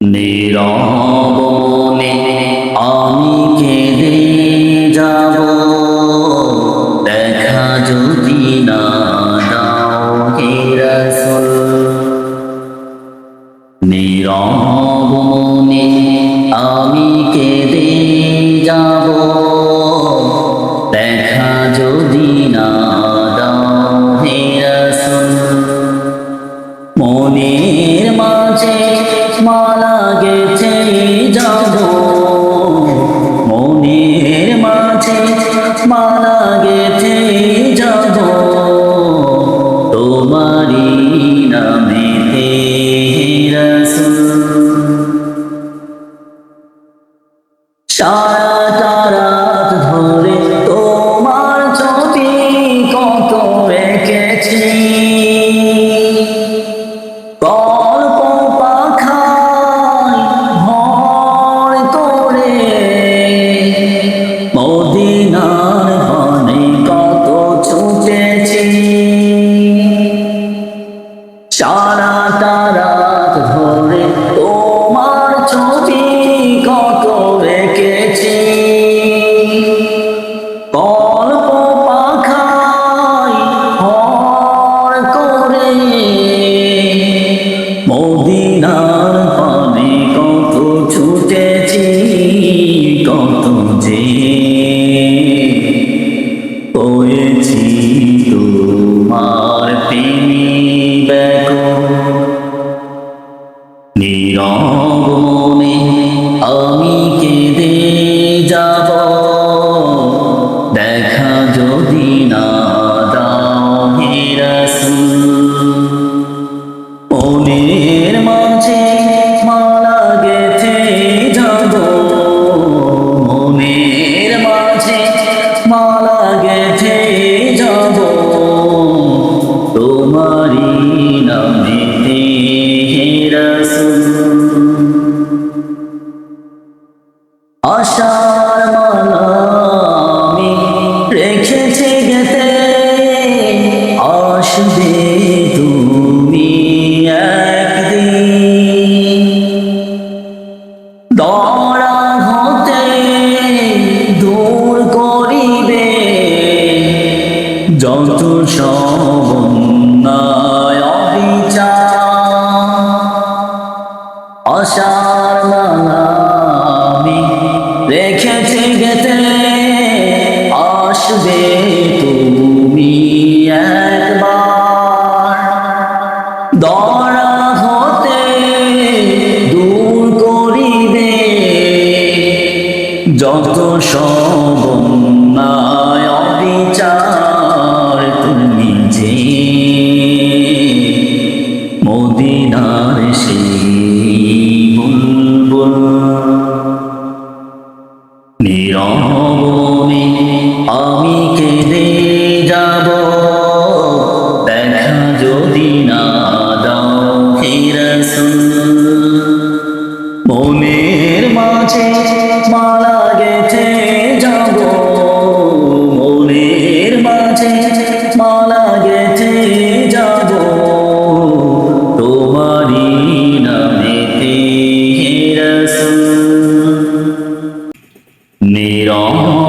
নীরবনে আমি কেঁদে あ সারাটা রাত ধরে তোমার ছবি কত রেখেছি। গল্প পাখায় হর করে মদিনার পানে কত ছুটেছি, কত যে ব্যাকুল আসবে তুমি একদিন। দরা হতে দূর করিবে। যত সমন্বয় বিচার আশার মালা আমি রেখেছি গেতে আসবে যত সমন্বয় বিচার তুমি যে মদিনার সেই বুলবুল। নীরবনে আমি কেঁদে যাব, দেখা যদি না দাও হে রাসূল। মনের মাঝে মালা